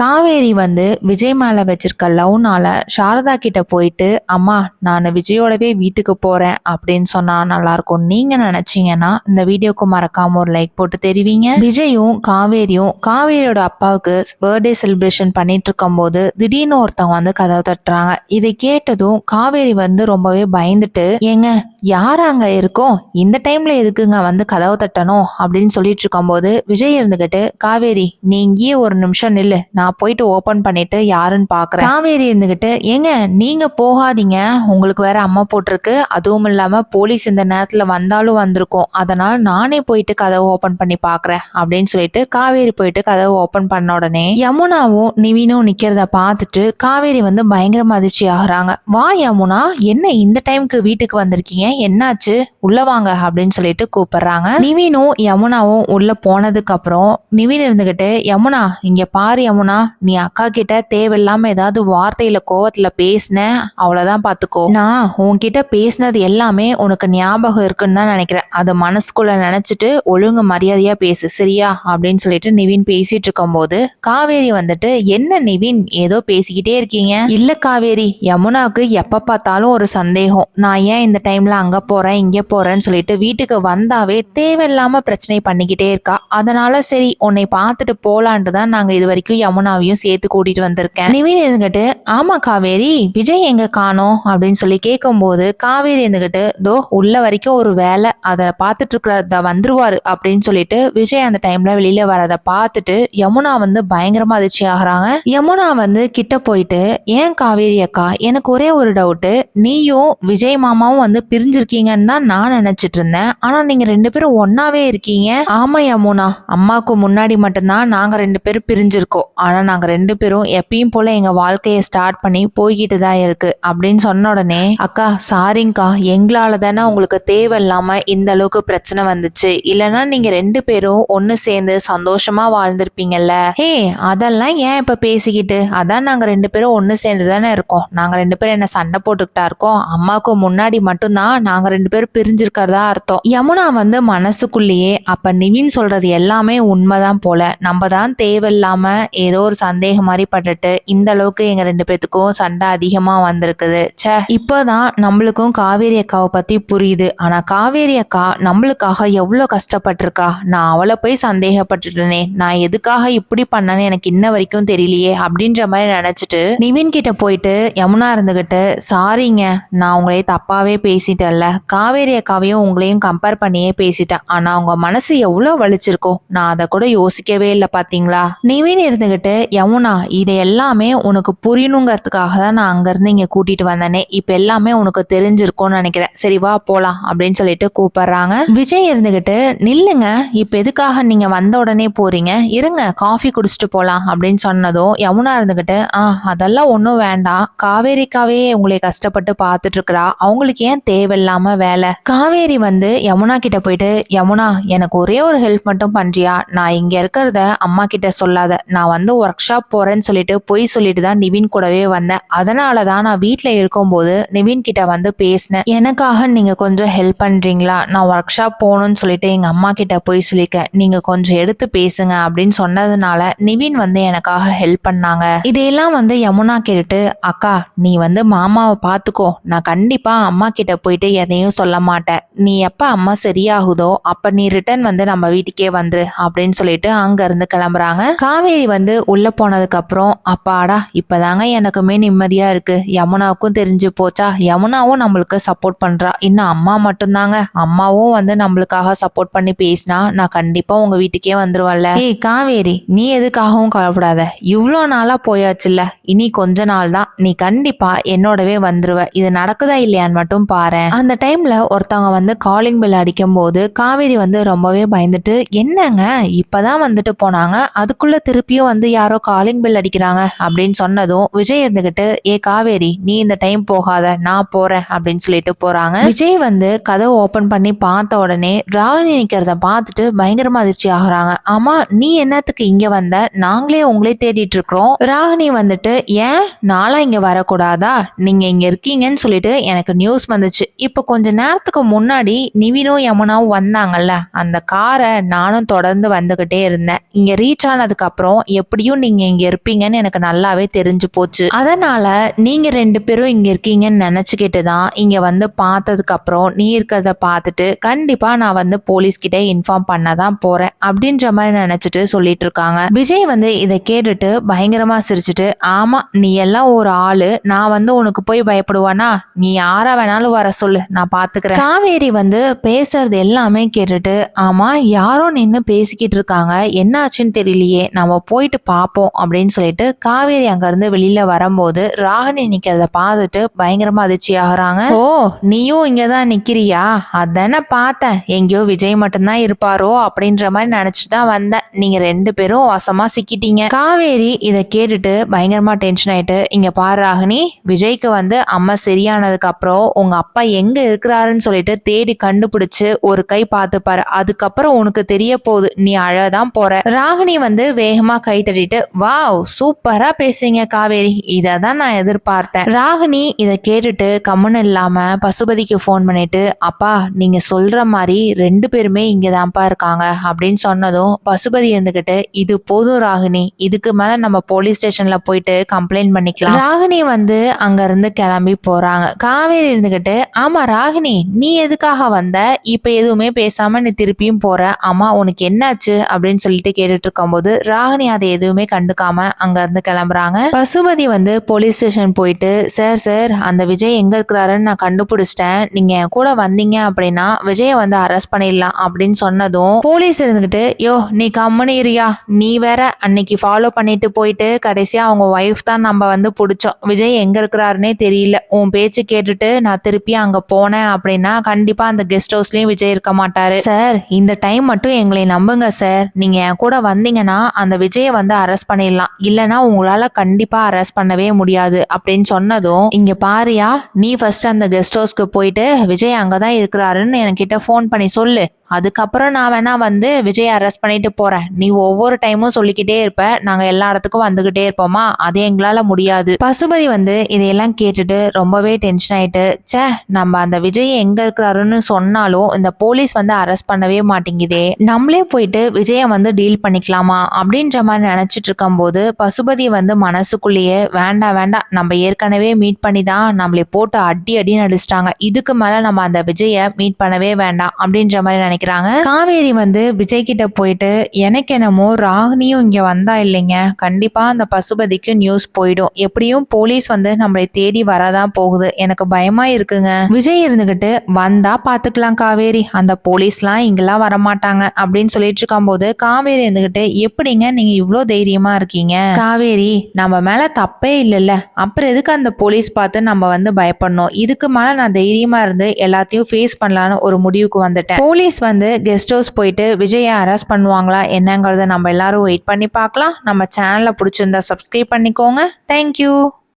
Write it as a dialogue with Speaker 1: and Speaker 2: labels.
Speaker 1: காவேரி வந்து விஜய் மேலே வச்சிருக்க லவ்னால சாரதா கிட்ட போயிட்டு அம்மா நான் விஜயோடவே வீட்டுக்கு போறேன் அப்படின்னு சொன்னா நல்லா இருக்கும். நீங்க நினைச்சீங்கன்னா இந்த வீடியோக்கு மறக்காம ஒரு லைக் போட்டு தெரிவிங்க. விஜயும் காவேரியும் காவேரியோட அப்பாவுக்கு பர்த்டே செலிப்ரேஷன் பண்ணிட்டு இருக்கும் போது திடீர்னு ஒருத்தவங்க வந்து கதவை தட்டுறாங்க. இதை கேட்டதும் காவேரி வந்து ரொம்பவே பயந்துட்டு ஏங்க யார் அங்க இருக்கோம் இந்த டைம்ல எதுக்குங்க வந்து கதவை தட்டணும்? அப்படின்னு சொல்லிட்டு இருக்கும்போது விஜய் இருந்துகிட்டு காவேரி நீ இங்கேயே ஒரு நிமிஷம் நில்லு. நான் நான் போயிட்டு ஓபன் பண்ணிட்டு யாருன்னு பாக்குறேன். காவேரி இருந்துகிட்டு ஏங்க நீங்க போகாதீங்க. உங்களுக்கு வேற அம்மா போட்டிருக்கு. அதுவும் இல்லாம போலீஸ் இந்த நேரத்துல வந்தாலும் வந்திருக்கும். அதனால நானே போயிட்டு கதவை ஓபன் பண்ணி பாக்குறேன் அப்படின்னு சொல்லிட்டு காவேரி போயிட்டு கதவை ஓபன் பண்ண உடனே யமுனாவும் நிவினும் நிக்கிறத பார்த்துட்டு காவேரி வந்து பயங்கரமா அதிர்ச்சி ஆகுறாங்க. வா யமுனா என்ன இந்த டைம்க்கு வீட்டுக்கு வந்திருக்கீங்க? என்னாச்சு? உள்ள வாங்க அப்படின்னு சொல்லிட்டு கூப்பிடுறாங்க. நிவினும் யமுனாவும் உள்ள போனதுக்கு அப்புறம் நிவின் இருந்துகிட்டு யமுனா இங்க பாரு யமுனா நீ அக்கா கிட்ட தேவையில்லாம ஏதாவது வார்த்தையில கோவத்துல பேசின அவ்வளவுதான் பாத்துக்கோ. நான் உன்கிட்ட பேசினது எல்லாமே உனக்கு ஞாபகம் இருக்குன்னு தான் நினைக்கிறேன். அதை மனசுக்குள்ள நினைச்சிட்டு ஒழுங்கு மரியாதையா பேசு சரியா? அப்படின்னு சொல்லிட்டு நிவின் பேசிட்டு இருக்கும்போது காவேரி வந்துட்டு என்ன நிவின் ஏதோ பேசிக்கிட்டே இருக்கீங்க? இல்ல காவேரி யமுனாவுக்கு எப்ப பார்த்தாலும் ஒரு சந்தேகம். நான் ஏன் இந்த டைம்ல அங்க போறேன் இங்க போறேன்னு சொல்லிட்டு வீட்டுக்கு வந்தாவே தேவையில்லாம பிரச்சனை பண்ணிக்கிட்டே இருக்கா. அதனால சரி உன்னை பார்த்துட்டு போலான்ட்டு தான் நாங்க இது வரைக்கும் யமுனா மோனாவையும் சேர்த்து கூட்டிட்டு வந்திருக்கேன். நிவின் இருந்துகிட்டு ஆமா காவேரி விஜய் எங்க காணோம்? அப்படின்னு சொல்லி கேட்கும்போது காவேரி இருந்துகிட்டு தோ உள்ள வரைக்கும் ஒரு வேலை அதை பார்த்துட்டு இருக்கிறத வந்துருவாரு அப்படின்னு சொல்லிட்டு விஜய் அந்த டைம்ல வெளியில வரத பார்த்துட்டு யமுனா வந்து பயங்கரமா அதிர்ச்சி ஆகுறாங்க. யமுனா வந்து கிட்ட போயிட்டு ஏன் காவேரி அக்கா எனக்கு ஒரே ஒரு டவுட்டு நீயும் விஜய் மாமாவும் வந்து பிரிஞ்சிருக்கீங்கன்னு தான் நான் நினைச்சிட்டு இருந்தேன். ஆனா நீங்க ரெண்டு பேரும் ஒன்னாவே இருக்கீங்க. ஆமா யமுனா அம்மாவுக்கு முன்னாடி மட்டும்தான் நாங்க ரெண்டு பேரும் பிரிஞ்சிருக்கோம். ஆனா ஆனால் நாங்கள் ரெண்டு பேரும் எப்பயும் போல எங்கள் வாழ்க்கையை ஸ்டார்ட் பண்ணி போய்கிட்டு தான் இருக்கு. அப்படின்னு சொன்ன உடனே அக்கா சாரிங்க்கா எங்களால தானே உங்களுக்கு தேவையில்லாமல் இந்த அளவுக்கு பிரச்சனை வந்துச்சு. இல்லைன்னா நீங்க ரெண்டு பேரும் ஒன்று சேர்ந்து சந்தோஷமா வாழ்ந்திருப்பீங்கல்ல. ஹே அதெல்லாம் ஏன் இப்போ பேசிக்கிட்டு? அதான் நாங்கள் ரெண்டு பேரும் ஒன்று சேர்ந்து தானே இருக்கோம். நாங்கள் ரெண்டு பேரும் என்ன சண்டை போட்டுக்கிட்டா இருக்கோம்? அம்மாவுக்கு முன்னாடி மட்டும்தான் நாங்கள் ரெண்டு பேரும் பிரிஞ்சிருக்கிறதா அர்த்தம். யமுனா வந்து மனசுக்குள்ளேயே அப்போ நிவின் சொல்றது எல்லாமே உண்மைதான் போல. நம்ம தான் தேவையில்லாம ஏதோ ஒரு சந்தேகம் மாதிரி பட்டுட்டு இந்த அளவுக்கு எங்க ரெண்டு பேத்துக்கும் சண்டை அதிகமா வந்திருக்குது. ச்சே இப்போதான் நம்மளுக்கும் காவேரி அக்காவை பத்தி புரியுது. ஆனா காவேரி அக்கா நம்மளுக்காக எவ்வளவு கஷ்டப்பட்டிருக்கா? நான் அவளை போய் சந்தேகப்பட்டுட்டேனே. நான் எதுக்காக இப்படி பண்ணேன்னு எனக்கு இன்ன வரைக்கும் தெரியலையே அப்படின்ற மாதிரி நினைச்சிட்டு நிவின் கிட்ட போயிட்டு யமுனா இருந்துகிட்டு சாரிங்க நான் உங்களே தப்பாவே பேசிட்டேன்ல. காவேரி அக்காவையும் உங்களையும் கம்பேர் பண்ணியே பேசிட்டேன். ஆனா உங்க மனசு எவ்வளவு வலிச்சிருக்கோ? நான் அதை கூட யோசிக்கவே இல்லை பாத்தீங்களா? நிவின் இருந்துகிட்டு யமுனா இது எல்லாமே உனக்கு புரியணுங்கிறதுக்காக தான் நான் அங்கேருந்து இங்கே கூட்டிட்டு வந்தேனே. இப்போ எல்லாமே உனக்கு தெரிஞ்சிருக்கும்னு நினைக்கிறேன். சரி வா போகலாம் அப்படின்னு சொல்லிட்டு கூப்பிடுறாங்க. விஜய் இருந்துகிட்டு நில்லுங்க இப்போ எதுக்காக நீங்கள் வந்த உடனே போறீங்க? இருங்க காஃபி குடிச்சிட்டு போகலாம் அப்படின்னு சொன்னதும் யமுனா இருந்துகிட்டு ஆ அதெல்லாம் ஒன்றும் வேண்டாம். காவேரிக்காவே உங்களை கஷ்டப்பட்டு பார்த்துட்டு இருக்கிறா அவங்களுக்கு ஏன் தேவையில்லாம வேலை? காவேரி வந்து யமுனா கிட்ட போயிட்டு யமுனா எனக்கு ஒரே ஒரு ஹெல்ப் மட்டும் பண்றியா? நான் இங்க இருக்கிறத அம்மா கிட்ட சொல்லாத. நான் வந்து ஒர்க் ஷாப் போகிறேன்னு சொல்லிட்டு பொய் சொல்லிட்டு தான் நிவின் கூடவே வந்தேன். அதனால தான் நான் வீட்டில் இருக்கும்போது நிவின் கிட்ட வந்து பேசினேன். எனக்காக நீங்கள் கொஞ்சம் ஹெல்ப் பண்ணுறீங்களா நான் ஒர்க் ஷாப் போகணும்னு சொல்லிட்டு எங்கள் அம்மா கிட்ட போய் சொல்லிக்க நீங்கள் கொஞ்சம் எடுத்து பேசுங்க அப்படின்னு சொன்னதுனால நிவின் வந்து எனக்காக ஹெல்ப் பண்ணாங்க. இதையெல்லாம் வந்து யமுனா கேட்டுட்டு அக்கா நீ வந்து மாமாவை பார்த்துக்கோ நான் கண்டிப்பாக அம்மா கிட்ட போயிட்டு எதையும் சொல்ல மாட்டேன். நீ எப்போ அம்மா சரியாகுதோ அப்போ நீ ரிட்டர்ன் வந்து நம்ம வீட்டுக்கே வந்துரு அப்படின்னு சொல்லிட்டு அங்கேருந்து கிளம்புறாங்க. காவேரி வந்து உள்ளே போனதுக்கப்புறம் அப்பாடா இப்போதாங்க எனக்குமே நிம்மதியாக இருக்குது யமுனாவுக்கும் தெரிஞ்சு போச்சா? யமுனாவும் நம்மளுக்கு சப்போர்ட் பண்ணுறா இன்னும் அம்மா மட்டும்தாங்க. அம்மாவும் வந்து நம்மளுக்காக சப்போர்ட் பண்ணி பேசினா நான் கண்டிப்பாக உங்கள் வீட்டுக்கே வந்துருவல்ல ஏய் காவேரி நீ எதுக்காகவும் கவலைப்படாத. இவ்வளோ நாளாக போயாச்சுல்ல. இனி கொஞ்ச நாள் தான். நீ கண்டிப்பாக என்னோடவே வந்துருவ. இது நடக்குதா இல்லையான்னு மட்டும் பாரு அந்த டைமில் ஒருத்தவங்க வந்து காலிங் பெல் அடிக்கும் போது காவேரி வந்து ரொம்பவே பயந்துட்டு என்னங்க? இப்போதான் வந்துட்டு போனாங்க. அதுக்குள்ளே திருப்பியும் வந்து யாரோ காலிங் பெல் அடிக்கிறாங்க அப்படின்னு சொன்னதும் விஜய் இருந்துகிட்டு ஏ காவேரி நீ இந்த டைம் போகாத நான் போறேன் அப்படின்னு சொல்லிட்டு போறாங்க. விஜய் வந்து கதவை ஓபன் பண்ணி பார்த்த உடனே ராகினி நிக்கிறத பார்த்துட்டு பயங்கரமா அதிர்ச்சி ஆகுறாங்க. ஆமா நீ என்னத்துக்கு இங்க வந்த? நாங்களே உங்களே தேடிட்டு இருக்கிறோம். ராகினி வந்துட்டு ஏன்? நாளா இங்க வரக்கூடாதா? நீங்க இங்க இருக்கீங்கன்னு சொல்லிட்டு எனக்கு நியூஸ் வந்துச்சு. இப்போ கொஞ்ச நேரத்துக்கு முன்னாடி நிவினும் யமுனாவும் வந்தாங்கல்ல அந்த காரை நானும் தொடர்ந்து வந்துகிட்டே இருந்தேன். இங்க ரீச் ஆனதுக்கு அப்புறம் முடியும் நீங்க இங்க இருப்பீங்கன்னு எனக்கு நல்லாவே தெரிஞ்சு போச்சு. அதனால நீங்க ரெண்டு பேரும் இங்க இருக்கீங்கன்னு நினைச்சுக்கிட்டு தான் இங்க வந்து பார்த்ததுக்கு அப்புறம் நீ இருக்கிறத பார்த்துட்டு கண்டிப்பா நான் வந்து போலீஸ் கிட்ட இன்ஃபார்ம் பண்ண தான் போறேன் அப்படின்ற மாதிரி நினைச்சிட்டு சொல்லிட்டு இருக்காங்க. விஜய் வந்து இதை கேட்டுட்டு பயங்கரமா சிரிச்சுட்டு ஆமா நீ எல்லாம் ஒரு ஆளு. நான் வந்து உனக்கு போய் பயப்படுவானா? நீ யாரா வேணாலும் வர சொல்லு. நான் பாத்துக்கிறேன். காவேரி வந்து பேசுறது எல்லாமே கேட்டுட்டு ஆமா யாரோ நின்று பேசிக்கிட்டு இருக்காங்க. என்னாச்சுன்னு தெரியலையே. நம்ம போயிட்டு பார்ப்போம் அப்படின்னு சொல்லிட்டு காவேரி அங்கேருந்து வெளியில் வெளியில வரும்போது ராகினி நிக்கிறத பார்த்துட்டு பயங்கரமா அதிர்ச்சி ஆகுறாங்க ஓ நீயும் இங்கதான் நிக்கிறியா? அதானே பார்த்தேன். எங்கேயோ விஜய் மட்டும்தான் இருப்பாரோ அப்படின்ற மாதிரி நினச்சிட்டு தான் வந்தேன். நீங்க ரெண்டு பேரும் வசமா சிக்கிட்டீங்க. காவேரி இதை கேட்டுட்டு பயங்கரமா டென்ஷன் ஆயிட்டு இங்க பாரு ராகினி விஜய்க்கு வந்து அம்மா சரியானதுக்கு அப்புறம் உங்க அப்பா எங்க இருக்கிறாருன்னு சொல்லிட்டு தேடி கண்டுபிடிச்சு ஒரு கை பார்த்துப்பாரு. அதுக்கப்புறம் உனக்கு தெரிய போகுது நீ அழதான் போற. ராகினி வந்து வேகமா கை தட்டிட்டு வாவ் சூப்பரா பேசுறீங்க காவேரி. இதை தான் நான் எதிர்பார்த்தேன். ராகினி இதை கேட்டுட்டு கம்முன்னு இல்லாம பசுபதிக்கு ஃபோன் பண்ணிட்டு அப்பா நீங்க சொல்ற மாதிரி ரெண்டு பேருமே இங்க தான்ப்பா இருக்காங்க. அப்படின்னு சொன்னதும் பசுபதி இருந்துகிட்டு இது போதும் ராகினி. இதுக்கு மேல நம்ம போலீஸ் ஸ்டேஷன்ல போயிட்டு கம்ப்ளைண்ட் பண்ணிக்கலாம். ராகினி வந்து அங்க இருந்து கிளம்பி போறாங்க. காவேரி இருந்துகிட்டு ஆமா ராகினி நீ எதுக்காக வந்த? இப்ப எதுவுமே பேசாம நீ திருப்பியும் போற. ஆமா உனக்கு என்னாச்சு? அப்படின்னு சொல்லிட்டு கேட்டுட்டு இருக்கும்போது ராகினி அதை எதுவும் கண்டுக்காம அங்க இருந்து கிளம்புறாங்க. பசுபதி வந்து போலீஸ் ஸ்டேஷன் போயிட்டு சார் சார் அந்த விஜய் எங்க இருக்கிறாருன்னு நான் கண்டுபிடிச்சிட்டேன். நீங்க என் கூட வந்தீங்க அப்படின்னா விஜயை வந்து அரெஸ்ட் பண்ணிடலாம் அப்படின்னு சொன்னதும் போலீஸ் இருந்துகிட்டு யோ நீ கம்முனு இரியா நீ வேற அன்னைக்கு ஃபாலோ பண்ணிட்டு போயிட்டு கடைசியா அவங்க ஒய்ஃப் தான் நம்ம வந்து பிடிச்சோம். விஜய் எங்க இருக்கிறாருன்னே தெரியல. உன் பேச்சு கேட்டுட்டு நான் திருப்பி அங்க போனேன் அப்படின்னா கண்டிப்பா அந்த கெஸ்ட் ஹவுஸ்லயும் விஜய் இருக்க மாட்டாரு. சார் இந்த டைம் மட்டும் எங்களை நம்புங்க சார் நீங்க என் கூட வந்தீங்கன்னா அந்த விஜயை வந்து அரெஸ்ட் பண்ணிடலாம். இல்லனா உங்களால கண்டிப்பா அரெஸ்ட் பண்ணவே முடியாது. அப்படின்னு சொன்னதும் இங்க பாரியா நீ ஃபர்ஸ்ட் அந்த கெஸ்ட் ஹவுஸ்க்கு போயிட்டு விஜய் அங்கதான் இருக்கிறாருன்னு என்கிட்ட ஃபோன் பண்ணி சொல்லு. அதுக்கப்புறம் நான் வேணா வந்து விஜய் அரெஸ்ட் பண்ணிட்டு போறேன். நீ ஒவ்வொரு டைமும் சொல்லிக்கிட்டே இருப்ப. நாங்க எல்லா இடத்துக்கும் வந்துகிட்டே இருப்போமா? அது எங்களால முடியாது. பசுபதி வந்து இதையெல்லாம் கேட்டுட்டு ரொம்பவே டென்ஷன் ஆயிட்டு ச்சே நம்ம அந்த விஜய் எங்க இருக்கிறாருன்னு சொன்னாலும் இந்த போலீஸ் வந்து அரெஸ்ட் பண்ணவே மாட்டேங்குதே. நம்மளே போயிட்டு விஜயை வந்து டீல் பண்ணிக்கலாமா? அப்படின்ற மாதிரி நினைச்சிட்டு இருக்கும்போது பசுபதி வந்து மனசுக்குள்ளேயே வேண்டாம் வேண்டாம் நம்ம ஏற்கனவே மீட் பண்ணி தான் நம்மளை போட்டு அடி அடி நடிச்சிட்டாங்க இதுக்கு மேல நம்ம அந்த விஜயை மீட் பண்ணவே வேண்டாம். அப்படின்ற மாதிரி நினைக்கிறாங்க. காவேரி வந்து விஜய் கிட்ட போயிட்டு எனக்கு என்னமோ ராகினியும் இங்க வந்தா இல்லைங்க. கண்டிப்பா அந்த பசுபதிக்கு நியூஸ் போயிடும். எப்படியும் போலீஸ் வந்து நம்மளை தேடி வரதான் போகுது. எனக்கு பயமா இருக்குங்க. விஜய் இருந்துகிட்டு வந்தா பாத்துக்கலாம் காவேரி. அந்த போலீஸ்லாம் இங்கெல்லாம் வரமாட்டாங்க. அப்படின்னு சொல்லிட்டு இருக்கும்போது காவேரி இருந்துகிட்டு எப்படிங்க நீங்க இவ்ளோ தைரியமா இருக்கீங்க? காவேரி நம்ம மேல தப்பே இல்லைல்ல. அப்புறம் எதுக்கு அந்த போலீஸ் பார்த்து நம்ம வந்து பயப்படணும்? இதுக்கு மேல நான் தைரியமா இருந்து எல்லாத்தையும் ஃபேஸ் பண்ணலான்னு ஒரு முடிவுக்கு வந்துட்டேன். போலீஸ் வந்து கெஸ்ட் ஹவுஸ் போயிட்டு விஜயை அரெஸ்ட் பண்ணுவாங்களா என்னங்கிறத நம்ம எல்லாரும் வெயிட் பண்ணி பார்க்கலாம். நம்ம சேனலை பிடிச்சிருந்தா சப்ஸ்கிரைப் பண்ணிக்கோங்க. தேங்க்யூ